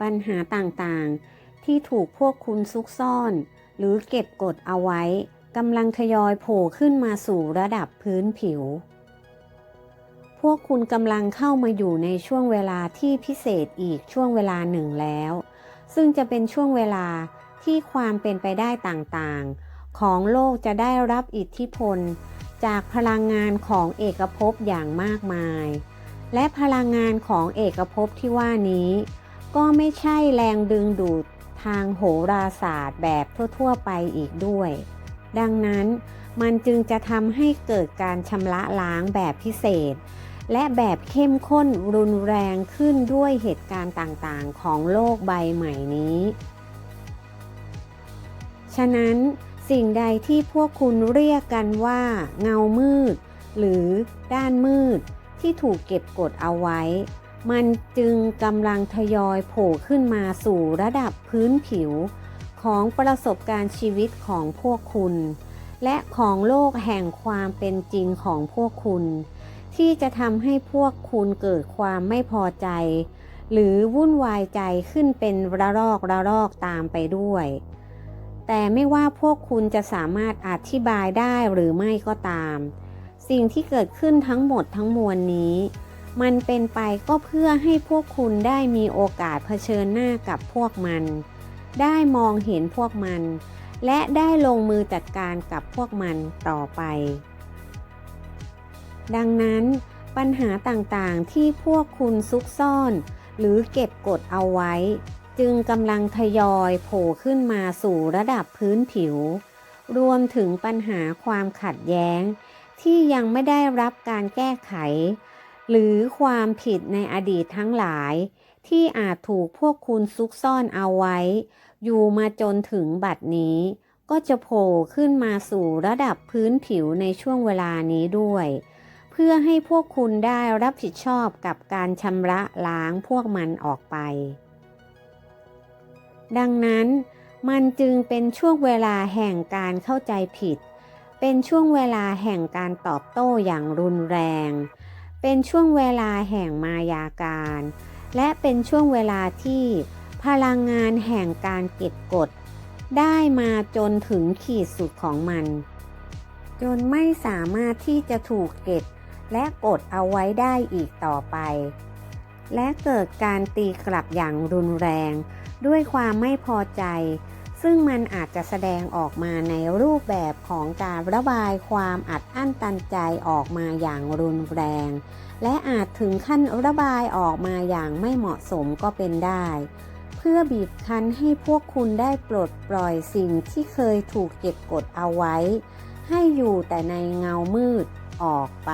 ปัญหาต่างๆ ที่ถูกพวกคุณซุกซ่อน หรือเก็บกดเอาไว้กำลังทยอยโผล่ขึ้นมาสู่ระดับพื้นผิว พวกคุณกำลังเข้ามาอยู่ในช่วงเวลาที่พิเศษอีกช่วงเวลาหนึ่งแล้ว ซึ่งจะเป็นช่วงเวลาที่ความเป็นไปได้ต่างๆ ของโลกจะได้รับอิทธิพล จากพลังงานของเอกภพอย่างมากมาย และพลังงานของเอกภพที่ว่านี้ ก็ไม่ใช่แรงดึงดูดทางโหราศาสตร์แบบทั่ว ๆ ไปอีกด้วย ดังนั้นมันจึงจะทำให้เกิดการชำระล้างแบบพิเศษ และแบบเข้มข้นรุนแรงขึ้นด้วยเหตุการณ์ต่างๆ ของโลกใบใหม่นี้ ฉะนั้นสิ่งใดที่พวกคุณเรียกกันว่า เงามืด หรือด้านมืดที่ถูกเก็บกดเอาไว้ มันจึงกำลังทยอยโผล่ขึ้นมาสู่ระดับพื้นผิว ของประสบการณ์ชีวิตของพวกคุณ และของโลกแห่งความเป็นจริงของพวกคุณ ที่จะทำให้พวกคุณเกิดความไม่พอใจ หรือวุ่นวายใจขึ้นเป็นระลอกระลอกตามไปด้วย แต่ไม่ว่าพวกคุณจะสามารถอธิบายได้หรือไม่ก็ตาม สิ่งที่เกิดขึ้นทั้งหมดทั้งมวลนี้ มันเป็นไปก็เพื่อให้พวกคุณได้มีโอกาสเผชิญหน้ากับพวกมัน ได้มองเห็นพวกมัน และได้ลงมือจัดการกับพวกมันต่อไป ดังนั้น ปัญหาต่างๆที่พวกคุณซุกซ่อน หรือเก็บกดเอาไว้ จึงกำลังทยอยโผล่ขึ้นมาสู่ระดับพื้นผิว รวมถึงปัญหาความขัดแย้ง ที่ยังไม่ได้รับการแก้ไข หรือความผิดในอดีตทั้งหลาย ที่อาจถูกพวกคุณซุกซ่อนเอาไว้ อยู่มาจนถึงบัดนี้ ก็จะโผล่ขึ้นมาสู่ระดับพื้นผิวในช่วงเวลานี้ด้วย เพื่อให้พวกคุณได้รับผิดชอบกับการชำระล้างพวกมันออกไป ดังนั้นมันจึงเป็นช่วงเวลาแห่งการเข้าใจผิด เป็นช่วงเวลาแห่งการตอบโต้อย่างรุนแรง เป็นช่วงเวลาแห่งมายาการ และเป็นช่วงเวลาที่พลังงานแห่งการเก็บกด ได้มาจนถึงขีดสุดของมัน จนไม่สามารถที่จะถูกเก็บและกดเอาไว้ได้อีกต่อไป และเกิดการตีกลับอย่างรุนแรง ด้วยความไม่พอใจ ซึ่งมันอาจจะแสดงออกมาในรูปแบบของการระบายความอัดอั้นตันใจออกมาอย่างรุนแรง และอาจถึงขั้นระบายออกมาอย่างไม่เหมาะสมก็เป็นได้ เพื่อบีบคั้นให้พวกคุณได้ปลดปล่อยสิ่งที่เคยถูกเก็บกดเอาไว้ ให้อยู่แต่ในเงามืดออกไป